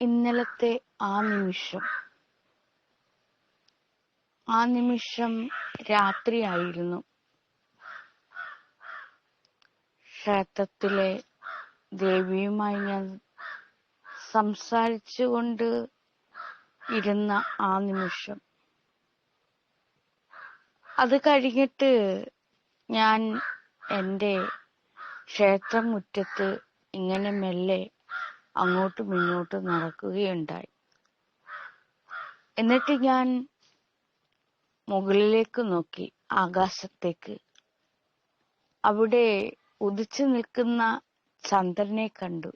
ഇന്നലത്തെ ആ നിമിഷം. ആ നിമിഷം രാത്രിയായിരുന്നു. ക്ഷേത്രത്തിലെ ദേവിയുമായി ഞാൻ സംസാരിച്ചുകൊണ്ട് ഇരുന്ന ആ നിമിഷം. അത് കഴിഞ്ഞിട്ട് ഞാൻ എന്റെ ക്ഷേത്രമുറ്റത്ത് ഇങ്ങനെ മെല്ലെ അങ്ങോട്ടും ഇങ്ങോട്ടും നടക്കുകയുണ്ടായി. എന്നിട്ട് ഞാൻ മുകളിലേക്ക് നോക്കി ആകാശത്തേക്ക്. അവിടെ ഉദിച്ചു നിൽക്കുന്ന ചന്ദ്രനെ കണ്ടു.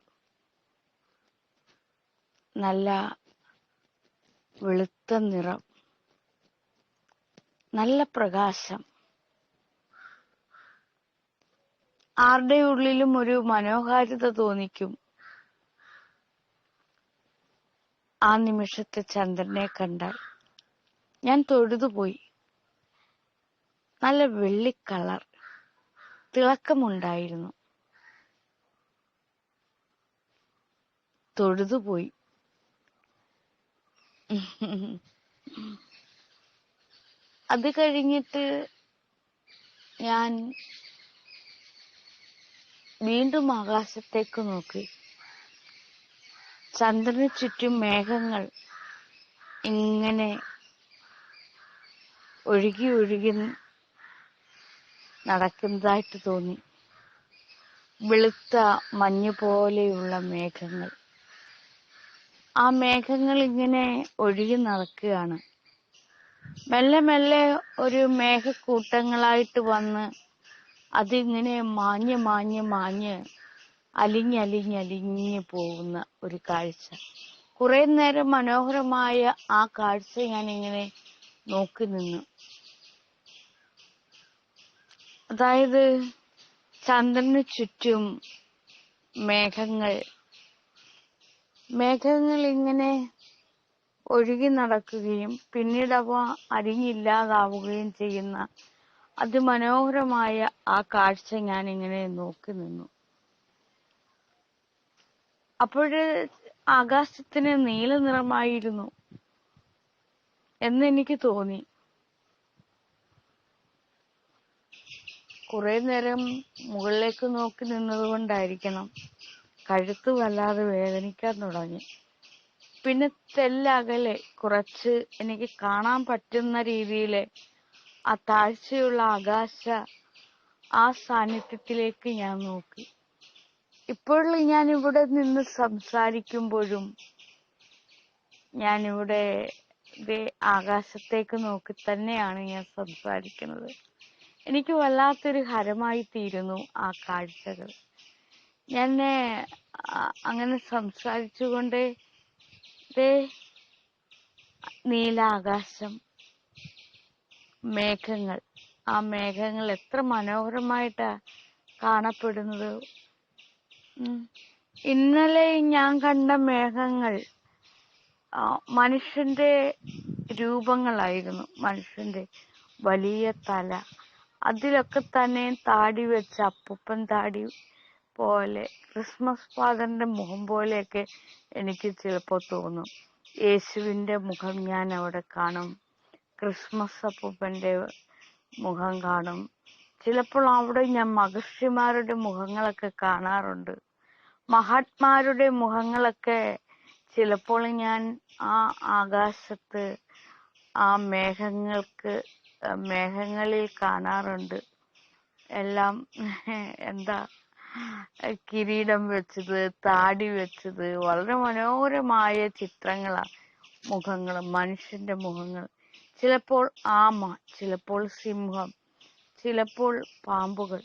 നല്ല വെളുത്ത നിറം നല്ല പ്രകാശം. ആരുടെ ഉള്ളിലും ഒരു മനോഹാരിത തോന്നിക്കും. ആ നിമിഷത്തെ ചന്ദ്രനെ കണ്ടാൽ ഞാൻ തൊഴുതുപോയി. നല്ല വെള്ളി വെള്ളിക്കളർ തിളക്കമുണ്ടായിരുന്നു. തൊഴുതുപോയി. അത് കഴിഞ്ഞിട്ട് ഞാൻ വീണ്ടും ആകാശത്തേക്ക് നോക്കി. ചന്ദ്രന് ചുറ്റും മേഘങ്ങൾ ഇങ്ങനെ ഒഴുകി ഒഴുകി നടക്കുന്നതായിട്ട് തോന്നി. വെളുത്ത മഞ്ഞ് പോലെയുള്ള മേഘങ്ങൾ. ആ മേഘങ്ങൾ ഇങ്ങനെ ഒഴുകി നടക്കുകയാണ്. മെല്ലെ മെല്ലെ ഒരു മേഘക്കൂട്ടങ്ങളായിട്ട് വന്ന് അതിങ്ങനെ മാഞ്ഞ് മാഞ്ഞ് മാഞ്ഞ് അലിഞ്ഞലിഞ്ഞ് അലിഞ്ഞ് പോകുന്ന ഒരു കാഴ്ച. കുറെ നേരം മനോഹരമായ ആ കാഴ്ച ഞാൻ ഇങ്ങനെ നോക്കി നിന്നു. അതായത് ചന്ദ്രന് ചുറ്റും മേഘങ്ങൾ. മേഘങ്ങൾ ഇങ്ങനെ ഒഴുകി നടക്കുകയും പിന്നീട് അവ അരിഞ്ഞില്ലാതാവുകയും ചെയ്യുന്ന അതിമനോഹരമായ ആ കാഴ്ച ഞാൻ ഇങ്ങനെ നോക്കി നിന്നു. അപ്പോഴ് ആകാശത്തിന് നീല നിറമായിരുന്നു എന്ന് എനിക്ക് തോന്നി. കുറെ നേരം മുകളിലേക്ക് നോക്കി നിന്നതുകൊണ്ടായിരിക്കണം കഴുത്ത് വല്ലാതെ വേദനിക്കാൻ തുടങ്ങി. പിന്നെ തെല്ലകലെ കുറച്ച് എനിക്ക് കാണാൻ പറ്റുന്ന രീതിയിൽ ആ താഴ്ചയുള്ള ആകാശ ആ സാന്നിധ്യത്തിലേക്ക് ഞാൻ നോക്കി. ഇപ്പോൾ ഞാൻ ഇവിടെ നിന്ന് സംസാരിക്കുമ്പോഴും ഞാനിവിടെ ആകാശത്തേക്ക് നോക്കി തന്നെയാണ് ഞാൻ സംസാരിക്കുന്നത്. എനിക്ക് വല്ലാത്തൊരു ഹരമായി തീരുന്നു ആ കാഴ്ചകൾ. ഞാൻ അങ്ങനെ സംസാരിച്ചുകൊണ്ട് നീലാകാശം മേഘങ്ങൾ. ആ മേഘങ്ങൾ എത്ര മനോഹരമായിട്ടാ കാണപ്പെടുന്നത്. ഇന്നലെ ഞാൻ കണ്ട മേഘങ്ങൾ മനുഷ്യന്റെ രൂപങ്ങളായിരുന്നു. മനുഷ്യന്റെ വലിയ തല. അതിലൊക്കെ തന്നെ താടി വെച്ച അപ്പൂപ്പൻ താടി പോലെ ക്രിസ്മസ് ഫാദറിന്റെ മുഖം പോലെയൊക്കെ എനിക്ക് ചിലപ്പോൾ തോന്നും. യേശുവിന്റെ മുഖം ഞാൻ അവിടെ കാണും. ക്രിസ്മസ് അപ്പൂപ്പന്റെ മുഖം കാണും. ചിലപ്പോൾ അവിടെ ഞാൻ മഹർഷിമാരുടെ മുഖങ്ങളൊക്കെ കാണാറുണ്ട്. മഹാത്മാരുടെ മുഖങ്ങളൊക്കെ ചിലപ്പോൾ ഞാൻ ആ ആകാശത്ത് ആ മേഘങ്ങൾക്ക് മേഘങ്ങളിൽ കാണാറുണ്ട്. എല്ലാം എന്താ കിരീടം വെച്ചത് താടി വെച്ചത് വളരെ മനോഹരമായ ചിത്രങ്ങളാണ് മുഖങ്ങൾ മനുഷ്യന്റെ മുഖങ്ങൾ. ചിലപ്പോൾ ആമ ചിലപ്പോൾ സിംഹം ചിലപ്പോൾ പാമ്പുകൾ.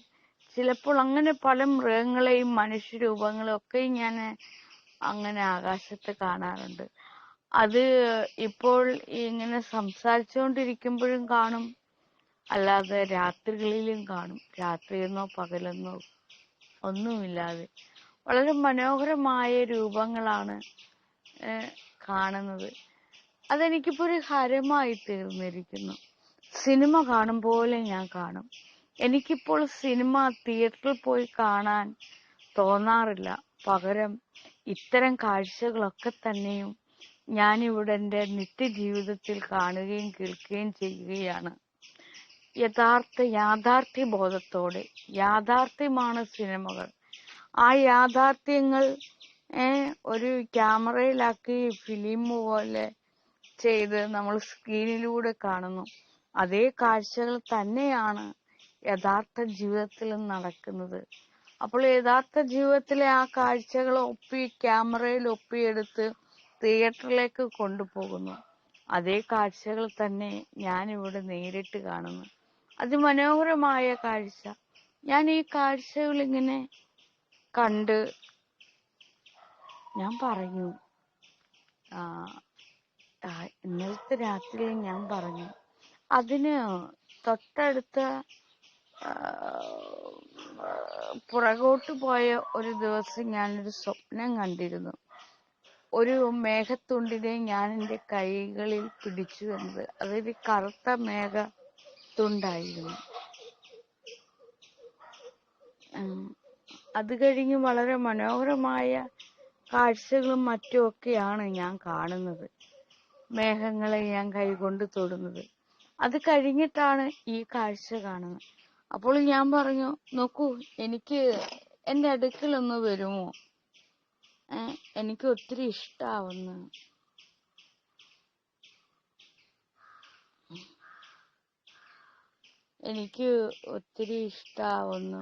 ചിലപ്പോൾ അങ്ങനെ പല മൃഗങ്ങളെയും മനുഷ്യരൂപങ്ങളും ഒക്കെ ഞാൻ അങ്ങനെ ആകാശത്ത് കാണാറുണ്ട്. അത് ഇപ്പോൾ ഇങ്ങനെ സംസാരിച്ചുകൊണ്ടിരിക്കുമ്പോഴും കാണും. അല്ലാതെ രാത്രികളിലും കാണും. രാത്രിയെന്നോ പകലെന്നോ ഒന്നുമില്ലാതെ. വളരെ മനോഹരമായ രൂപങ്ങളാണ് കാണുന്നത്. അതെനിക്കിപ്പോ ഒരു ഹരമായി തീർന്നിരിക്കുന്നു. സിനിമ കാണും പോലെ ഞാൻ കാണും. എനിക്കിപ്പോൾ സിനിമ തിയേറ്ററിൽ പോയി കാണാൻ തോന്നാറില്ല. പകരം ഇത്തരം കാഴ്ചകളൊക്കെ തന്നെയും ഞാനിവിടെ എന്റെ നിത്യജീവിതത്തിൽ കാണുകയും കേൾക്കുകയും ചെയ്യുകയാണ്. യഥാർത്ഥ യാഥാർത്ഥ്യ ബോധത്തോടെ യാഥാർത്ഥ്യമാണ് സിനിമകൾ. ആ യാഥാർത്ഥ്യങ്ങൾ ഒരു ക്യാമറയിലാക്കി ഫിലിം പോലെ ചെയ്ത് നമ്മൾ സ്ക്രീനിലൂടെ കാണുന്നു. അതേ കാഴ്ചകൾ തന്നെയാണ് യഥാർത്ഥ ജീവിതത്തിലും നടക്കുന്നത്. അപ്പോൾ യഥാർത്ഥ ജീവിതത്തിലെ ആ കാഴ്ചകൾ ഒപ്പി ക്യാമറയിൽ ഒപ്പിയെടുത്ത് തിയേറ്ററിലേക്ക് കൊണ്ടുപോകുന്നു. അതേ കാഴ്ചകൾ തന്നെ ഞാൻ ഇവിടെ നേരിട്ട് കാണുന്നു. അതിമനോഹരമായ കാഴ്ച. ഞാൻ ഈ കാഴ്ചകൾ ഇങ്ങനെ കണ്ട് ഞാൻ പറഞ്ഞു ഇന്നലത്തെ രാത്രിയിൽ ഞാൻ പറഞ്ഞു അതിന് തൊട്ടടുത്ത പുറകോട്ട് പോയ ഒരു ദിവസം ഞാനൊരു സ്വപ്നം കണ്ടിരുന്നു. ഒരു മേഘത്തുണ്ടിനെ ഞാൻ എന്റെ കൈകളിൽ പിടിച്ചു എന്നത്. അതൊരു കറുത്ത മേഘത്തുണ്ടായിരുന്നു. അത് കഴിഞ്ഞ് വളരെ മനോഹരമായ കാഴ്ചകളും മറ്റുമൊക്കെയാണ് ഞാൻ കാണുന്നത്. മേഘങ്ങളെ ഞാൻ കൈകൊണ്ട് തൊടുന്നത്. അത് കഴിഞ്ഞിട്ടാണ് ഈ കാഴ്ച കാണുന്നത്. അപ്പോൾ ഞാൻ പറഞ്ഞു നോക്കൂ എനിക്ക് എന്റെ അടുക്കലൊന്ന് വരുമോ? എനിക്ക് ഒത്തിരി ഇഷ്ടാവുന്നു. എനിക്ക് ഒത്തിരി ഇഷ്ടാവുന്നു.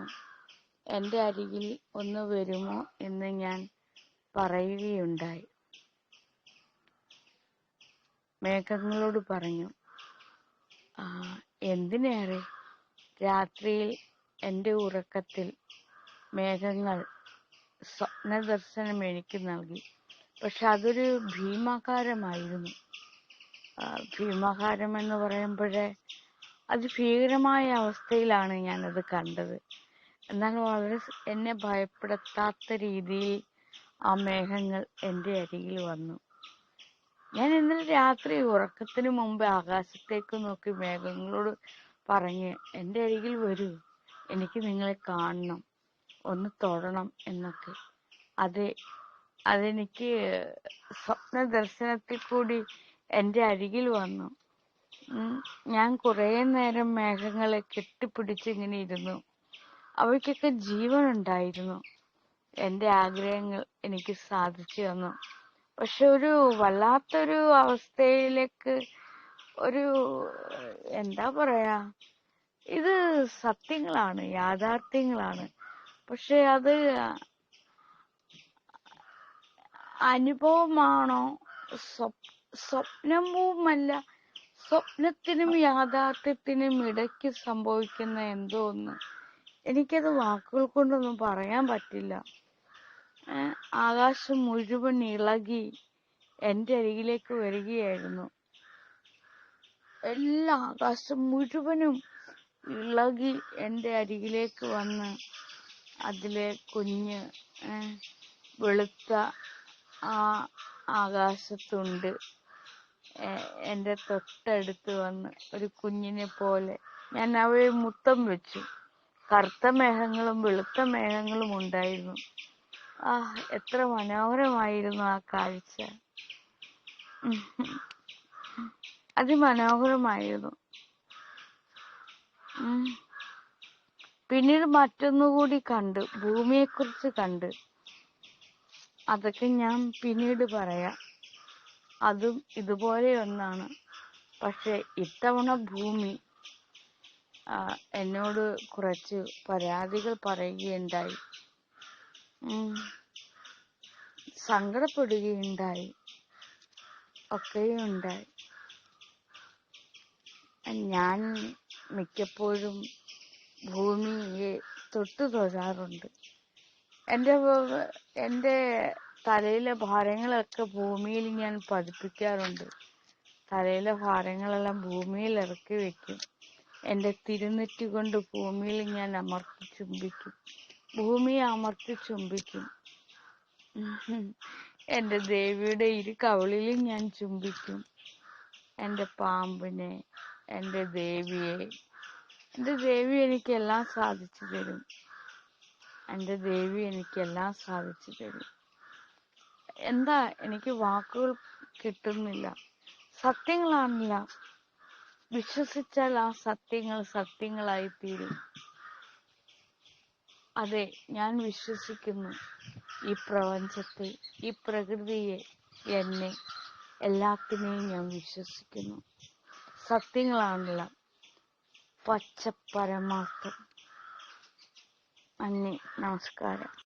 എന്റെ അരികിൽ ഒന്ന് വരുമോ എന്ന് ഞാൻ പറയുകയുണ്ടായി. മേഘങ്ങളോട് പറഞ്ഞു എന്തിനേറെ? രാത്രിയിൽ എന്റെ ഉറക്കത്തിൽ മേഘങ്ങൾ സ്വപ്നദർശനം എനിക്ക് നൽകി. പക്ഷെ അതൊരു ഭീമാകാരമായിരുന്നു. ഭീമാകാരം എന്ന് പറയുമ്പോഴേ അത് ഭീകരമായ അവസ്ഥയിലാണ് ഞാനത് കണ്ടത്. എന്നാൽ വളരെ എന്നെ ഭയപ്പെടുത്താത്ത രീതിയിൽ ആ മേഘങ്ങൾ എന്റെ അരികിൽ വന്നു. ഞാൻ ഇന്നലെ രാത്രി ഉറക്കത്തിന് മുമ്പ് ആകാശത്തേക്ക് നോക്കി മേഘങ്ങളോട് പറഞ്ഞ് എന്റെ അരികിൽ വരൂ എനിക്ക് നിങ്ങളെ കാണണം ഒന്ന് തൊടണം എന്നൊക്കെ. അതെ അതെനിക്ക് സ്വപ്ന ദർശനത്തിൽ കൂടി എന്റെ അരികിൽ വന്നു. ഞാൻ കുറേ നേരം മേഘങ്ങളെ കെട്ടിപ്പിടിച്ച് ഇങ്ങനെ ഇരുന്നു. അവയ്ക്കൊക്കെ ജീവനുണ്ടായിരുന്നു. എന്റെ ആഗ്രഹങ്ങൾ എനിക്ക് സാധിച്ചു തന്നു. പക്ഷെ ഒരു വല്ലാത്തൊരു അവസ്ഥയിലേക്ക് ഒരു എന്താ പറയാ ഇത് സത്യങ്ങളാണ് യാഥാർത്ഥ്യങ്ങളാണ്. പക്ഷെ അത് അനുഭവമാണോ? സ്വപ് സ്വപ്നവുമല്ല സ്വപ്നത്തിനും യാഥാർത്ഥ്യത്തിനും ഇടയ്ക്ക് സംഭവിക്കുന്ന എന്തോ ഒന്ന്. എനിക്കത് വാക്കുകൾ കൊണ്ടൊന്നും പറയാൻ പറ്റില്ല. ആകാശം മുഴുവൻ ഇളകി എന്റെ അരികിലേക്ക് വരികയായിരുന്നു. എല്ലാ ആകാശം മുഴുവനും ഇളകി എന്റെ അരികിലേക്ക് വന്ന് അതിലെ കുഞ്ഞ് വെളുത്ത ആ ആകാശത്തുണ്ട്. എന്റെ തൊട്ടടുത്ത് വന്ന് ഒരു കുഞ്ഞിനെ പോലെ ഞാൻ അവയെ മുത്തം വെച്ചു. കറുത്ത മേഘങ്ങളും വെളുത്ത മേഘങ്ങളും ഉണ്ടായിരുന്നു. ആ എത്ര മനോഹരമായിരുന്നു ആ കാഴ്ച. അതിമനോഹരമായിരുന്നു. പിന്നീട് മറ്റൊന്നുകൂടി കണ്ടു ഭൂമിയെക്കുറിച്ച് കണ്ട് അതൊക്കെ ഞാൻ പിന്നീട് പറയാം അതും ഇതുപോലെ ഒന്നാണ് പക്ഷെ ഇത്തവണ ഭൂമി എന്നോട് കുറച്ച് പരാതികൾ പറയുകയുണ്ടായി. സങ്കടപ്പെടുകയുണ്ടായി. ഒക്കെയുണ്ടായി. ഞാൻ മിക്കപ്പോഴും ഭൂമിയെ തൊട്ടു തൊഴാറുണ്ട്. എന്റെ എന്റെ തലയിലെ ഭാരങ്ങളൊക്കെ ഭൂമിയിൽ ഞാൻ പതിപ്പിക്കാറുണ്ട്. തലയിലെ ഭാരങ്ങളെല്ലാം ഭൂമിയിൽ ഇറക്കി വെക്കും. എന്റെ തിരുനെറ്റി കൊണ്ട് ഭൂമിയിൽ ഞാൻ അമർത്തി ചുംബിക്കും. ഭൂമിയെ അമർത്തി ചുംബിക്കും. എന്റെ ദേവിയുടെ ഇരു കവിളിലും ഞാൻ ചുംബിക്കും. എന്റെ പാമ്പിനെ എന്റെ ദേവിയെ. എന്റെ ദേവി എനിക്ക് എല്ലാം സാധിച്ചു തരും. എന്റെ ദേവി എനിക്കെല്ലാം സാധിച്ചു തരും. എന്താ എനിക്ക് വാക്കുകൾ കിട്ടുന്നില്ല. സത്യങ്ങളാണില്ല. വിശ്വസിച്ചാൽ ആ സത്യങ്ങൾ സത്യങ്ങളായി തീരും അതെ ഞാൻ വിശ്വസിക്കുന്നു. ഈ പ്രപഞ്ചത്തെ ഈ പ്രകൃതിയെ എന്നെ എല്ലാത്തിനെയും ഞാൻ വിശ്വസിക്കുന്നു. സത്യങ്ങളാണല്ല പച്ച പരമാർത്ഥം നന്ദി നമസ്കാരം.